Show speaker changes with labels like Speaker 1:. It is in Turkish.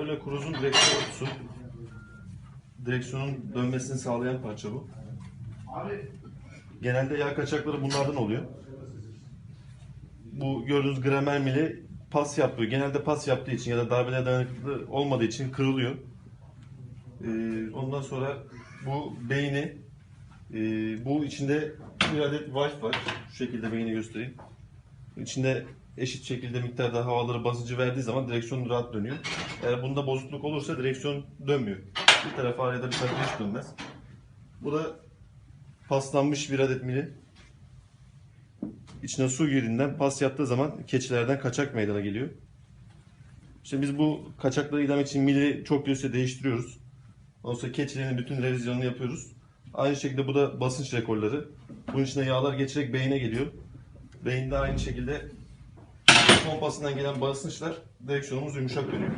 Speaker 1: Böyle kuruzun direksiyon kutusu. Direksiyonun dönmesini sağlayan parça bu. Genelde yağ kaçakları bunlardan oluyor. Bu gördüğünüz gramer mili pas yapıyor. Genelde pas yaptığı için ya da darbelere dayanıklı olmadığı için kırılıyor. Ee, ondan sonra bu beyni e, bu içinde bir adet valve var. Şu şekilde beyni göstereyim. İçinde eşit şekilde miktarda havaları basıncı verdiği zaman direksiyon rahat dönüyor. Eğer bunda bozukluk olursa direksiyon dönmüyor. Bir tarafa ya da bir tarafa hiç dönmez. Bu da paslanmış bir adet mili. İçine su girdiğinden pas yaptığı zaman keçilerden kaçak meydana geliyor. İşte biz bu kaçakları gidermek için mili çok göğüse değiştiriyoruz. Ondan keçilerin bütün revizyonunu yapıyoruz. Aynı şekilde bu da basınç rekorları. Bunun içine yağlar geçerek beyine geliyor. Beyinde aynı şekilde pompasından gelen basınçlar direksiyonumuz yumuşak dönüyor.